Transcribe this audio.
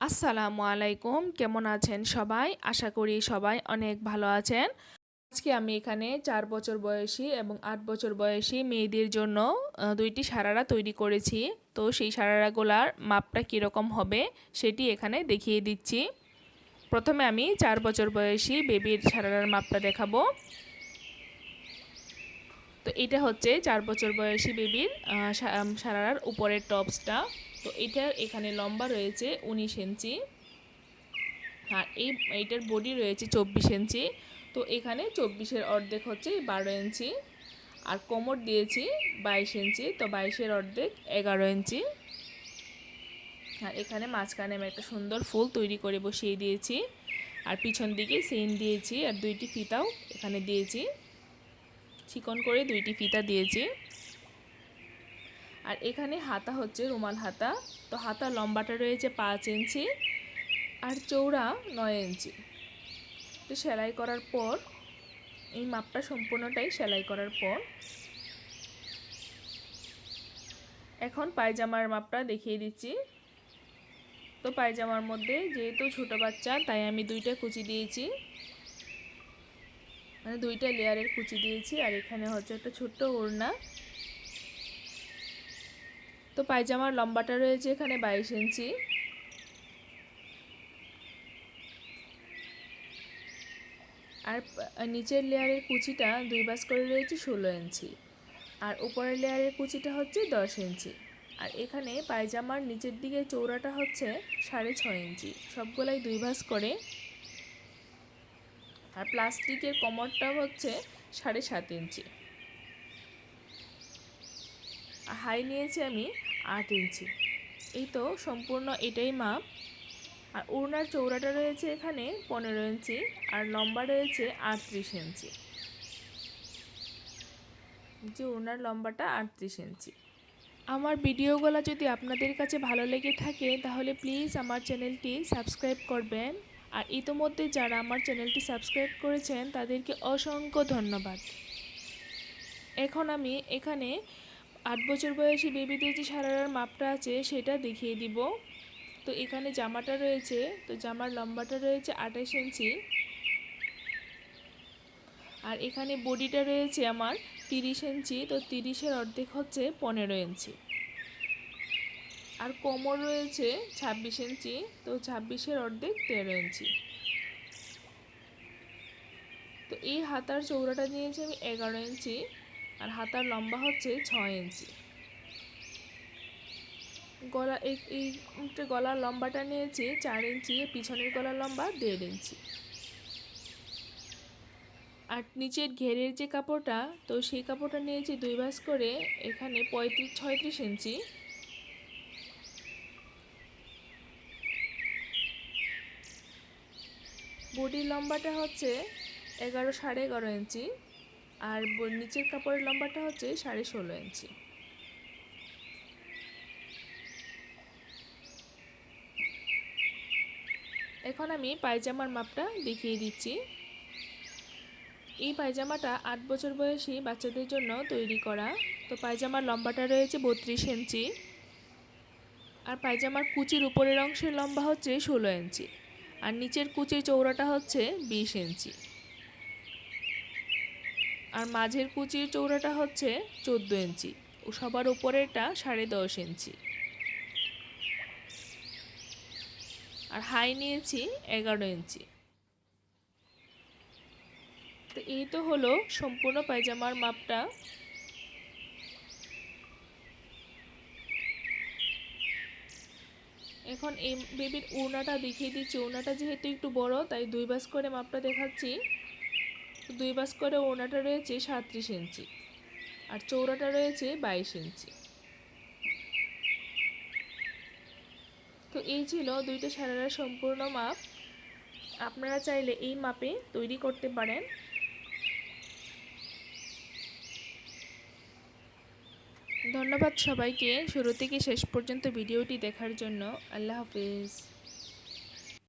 আসসালামু আলাইকুম। কেমন আছেন সবাই? আশা করি সবাই অনেক ভালো আছেন। আজকে আমি এখানে চার বছর বয়সী এবং আট বছর বয়সী মেয়েদের জন্য দুইটি সারারা তৈরি করেছি। তো সেই সারারাগুলার মাপটা কীরকম হবে সেটি এখানে দেখিয়ে দিচ্ছি। প্রথমে আমি চার বছর বয়সী বেবির সারারার মাপটা দেখাবো। তো এটা হচ্ছে চার বছর বয়সী বেবির সারারার উপরের টপসটা। তো এটা এখানে লম্বা রয়েছে উনিশ ইঞ্চি। আর এই, এইটার বডি রয়েছে চব্বিশ ইঞ্চি। তো এখানে চব্বিশের অর্ধেক হচ্ছে বারো ইঞ্চি। আর কোমর দিয়েছি বাইশ ইঞ্চি, তো বাইশের অর্ধেক এগারো ইঞ্চি। আর এখানে মাঝখানে আমি একটা সুন্দর ফুল তৈরি করে বসিয়ে দিয়েছি। আর পিছন দিকে সেন দিয়েছি আর দুইটি ফিতাও এখানে দিয়েছি। চিকন করে দুইটি ফিতা দিয়েছি। আর এখানে হাতা হচ্ছে রুমাল হাতা। তো হাতা লম্বাটা রয়েছে পাঁচ ইঞ্চি আর চৌড়া নয় ইঞ্চি। তো সেলাই করার পর, এই মাপটা সম্পূর্ণটাই সেলাই করার পর এখন পায়জামার মাপটা দেখিয়ে দিচ্ছি। তো পায়জামার মধ্যে যেহেতু ছোট বাচ্চা, তাই আমি দুইটা কুচি দিয়েছি। মানে দুইটা লেয়ারের কুচি দিয়েছি আর এখানে হচ্ছে একটা ছোট্ট ওড়না। তো পায়জামার লম্বাটা রয়েছে এখানে বাইশ ইঞ্চি। আর নিচের লেয়ারের কুচিটা দুই বাস করে রয়েছে ষোলো ইঞ্চি। আর উপরের লেয়ারের কুচিটা হচ্ছে দশ ইঞ্চি। আর এখানে পায়জামার নিচের দিকে চৌড়াটা হচ্ছে সাড়ে ছয় ইঞ্চি। সবগুলাই দুই ভাস করে আর প্লাস্টিকের কমরটা হচ্ছে সাড়ে সাত ইঞ্চি। হাই নিয়েছি আমি আট ইঞ্চি। এই তো সম্পূর্ণ এটাই মাপ। আর ওড়নার চৌড়াটা রয়েছে এখানে পনেরো ইঞ্চি আর লম্বা রয়েছে আটত্রিশ ইঞ্চি। যে ওড়নার লম্বাটা আটত্রিশ ইঞ্চি। আমার ভিডিওগুলো যদি আপনাদের কাছে ভালো লেগে থাকে তাহলে প্লিজ আমার চ্যানেলটি সাবস্ক্রাইব করবেন। আর ইতোমধ্যে যারা আমার চ্যানেলটি সাবস্ক্রাইব করেছেন, তাদেরকে অসংখ্য ধন্যবাদ। এখন আমি এখানে আট বছর বয়সী বেবিদের যে সারার মাপটা আছে, সেটা দেখিয়ে দিব। তো এখানে জামাটা রয়েছে, তো জামার লম্বাটা রয়েছে আঠাশ ইঞ্চি। আর এখানে বডিটা রয়েছে আমার তিরিশ ইঞ্চি, তো তিরিশের অর্ধেক হচ্ছে পনেরো ইঞ্চি। আর কোমর রয়েছে ছাব্বিশ ইঞ্চি, তো ছাব্বিশের অর্ধেক তেরো ইঞ্চি। তো এই হাতার চৌড়াটা নিয়েছি আমি এগারো ইঞ্চি, আর হাতার লম্বা হচ্ছে ছয় ইঞ্চি। গলা, এই গলার লম্বাটা নিয়েছি, চার ইঞ্চি পিছনের গলার লম্বা দেড় ইঞ্চি। আর নিচের ঘেরের যে কাপড়টা, তো সেই কাপড়টা নিয়েছি দুই ভাস করে, এখানে পঁয়ত্রিশ, ছয়ত্রিশ ইঞ্চি। বডির লম্বাটা হচ্ছে এগারো সাড়ে এগারো ইঞ্চি আর নিচের কাপড়ের লম্বাটা হচ্ছে সাড়ে ষোলো ইঞ্চি। এখন আমি পায়জামার মাপটা দেখিয়ে দিচ্ছি। এই পায়জামাটা আট বছর বয়সী বাচ্চাদের জন্য তৈরি করা। তো পায়জামার লম্বাটা রয়েছে বত্রিশ ইঞ্চি। আর পায়জামার কুচির উপরের অংশের লম্বা হচ্ছে ষোলো ইঞ্চি। আর নিচের কুচির চৌড়াটা হচ্ছে বিশ ইঞ্চি। আর মাঝের কুচির চৌড়াটা হচ্ছে চোদ্দ ইঞ্চি। ও সবার উপরেরটা সাড়ে দশ ইঞ্চি। আর হাই নিয়েছি এগারো ইঞ্চি। তো এই তো হলো সম্পূর্ণ পায়জামার মাপটা। এখন এই বেবির উড়নাটা দেখিয়ে দিচ্ছি। উড়নাটা যেহেতু একটু বড়, তাই দুই বাস করে মাপটা দেখাচ্ছি। দুই বাস করে ওড়নাটা রয়েছে সাঁত্রিশ ইঞ্চি আর চৌড়াটা রয়েছে বাইশ ইঞ্চি। তো এই ছিল দুইটা সারার সম্পূর্ণ মাপ। আপনারা চাইলে এই মাপে তৈরি করতে পারেন। ধন্যবাদ সবাইকে। শুরু থেকে শেষ পর্যন্ত ভিডিওটি দেখার জন্য আল্লাহ হাফিজ।